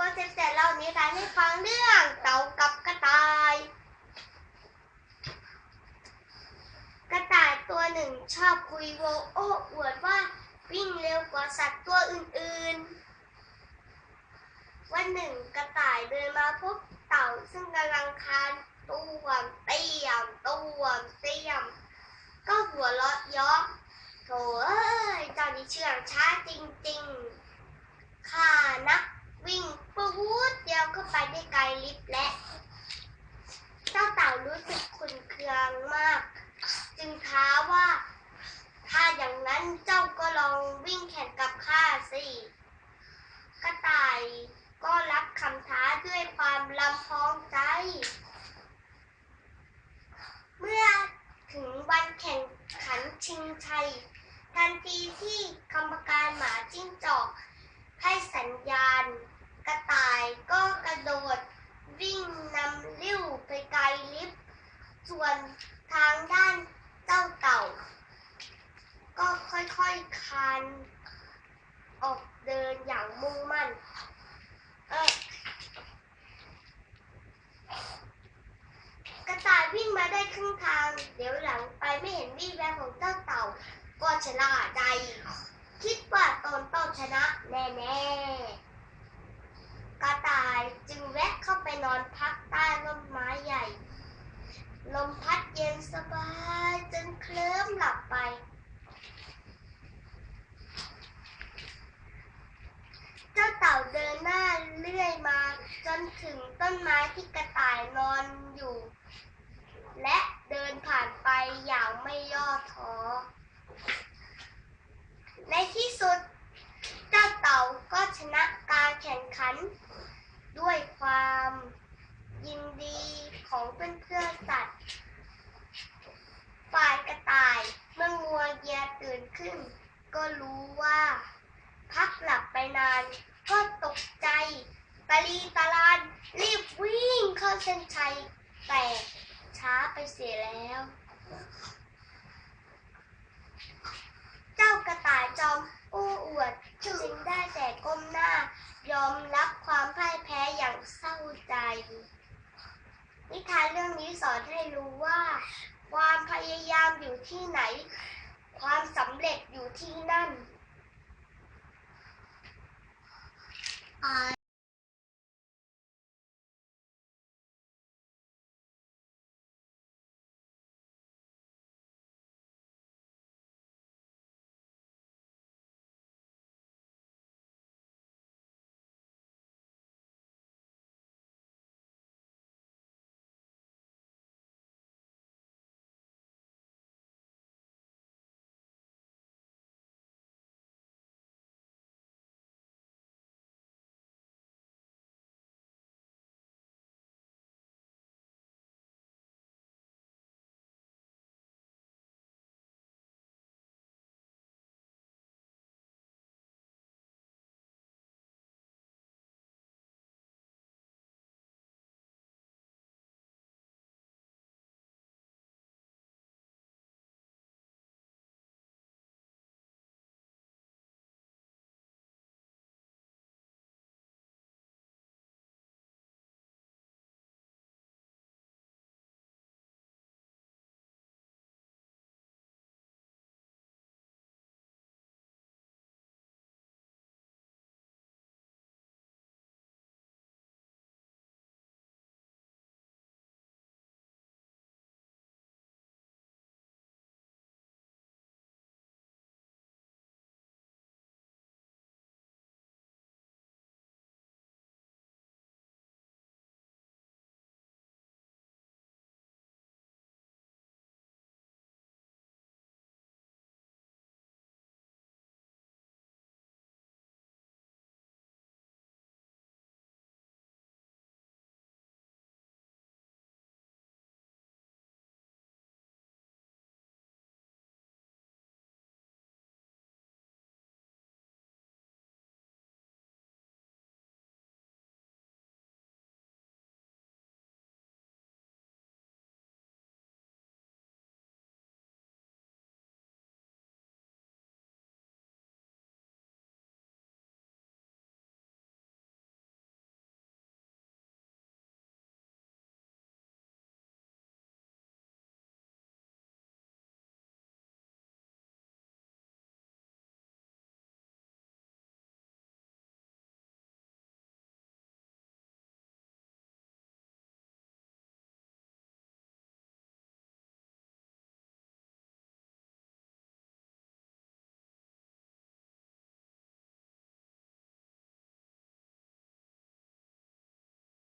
ัวเซฟแต่เล่านิทานให้ฟังเรื่องเต่ากับกระต่าย กระต่ายตัวหนึ่งชอบคุยโวโอ้อวดว่าวิ่งเร็วกว่าสัตว์ตัวอื่นๆ วันหนึ่งกระต่ายเดินมาพบเต่าซึ่งกำลังคานตัวเตี้ยมตัวเตี้ยม ก็หัวเราะเยาะโถเอ้ยเจ้านี่เชื่องช้าจริงๆ ข้านักวิ่งปูดเดียวเข้าไปได้ไกลลิบและ เจ้าเต่ารู้สึกขุนเคืองมาก จึงท้าว่า ถ้าอย่างนั้นเจ้าก็ลองวิ่งแข่งกับข้าสิ กระต่ายก็รับคำท้าด้วยความลำพองใจ เมื่อถึงวันแข่งขัน ชิงชัย ทันทีที่กรรมการหมาจิ้งจอก ให้สัญญาณ กระต่ายก็กระโดด วิ่งนำลิ้วไปไกลลิฟต์ส่วนทางด้านเจ้าเต่า ก็ค่อยๆคลานออกเดินอย่างมุ่งมั่น เออกระต่ายวิ่งมาได้ครึ่งทาง เดี๋ยวหลังไปไม่เห็นวี่แวว ของเจ้าเต่า ก็ชนะใจ คิดว่าตนต้องชนะแน่ๆ กระต่ายจึงแวะเข้าไปนอนพักใต้ร่มไม้ใหญ่ ลมพัดเย็นสบายจนเคลิ้มหลับไป เจ้าเต่าเดินหน้าเลื่อยมา จนถึงต้นไม้ที่กระต่ายนอนอยู่ และ ดินผ่านไปอย่างไม่ย่อท้อ ในที่สุด เจ้าเต่าก็ชนะการแข่งขัน ด้วยความยินดีของเพื่อนๆสัตว์ ฝ่ายกระต่ายเมื่องัวเยียตื่นขึ้น ก็รู้ว่า พักหลับไปนานก็ตกใจตะลีตะลานรีบวิ่งเข้าเส้นชัยแต่ ช้าไปเสียแล้ว เจ้ากระต่ายจอมโอ้อวดจึงได้แต่ก้มหน้า ยอมรับความพ่ายแพ้อย่างเศร้าใจ นิทานเรื่องนี้สอนให้รู้ว่า ความพยายามอยู่ที่ไหน ความสำเร็จอยู่ที่นั่น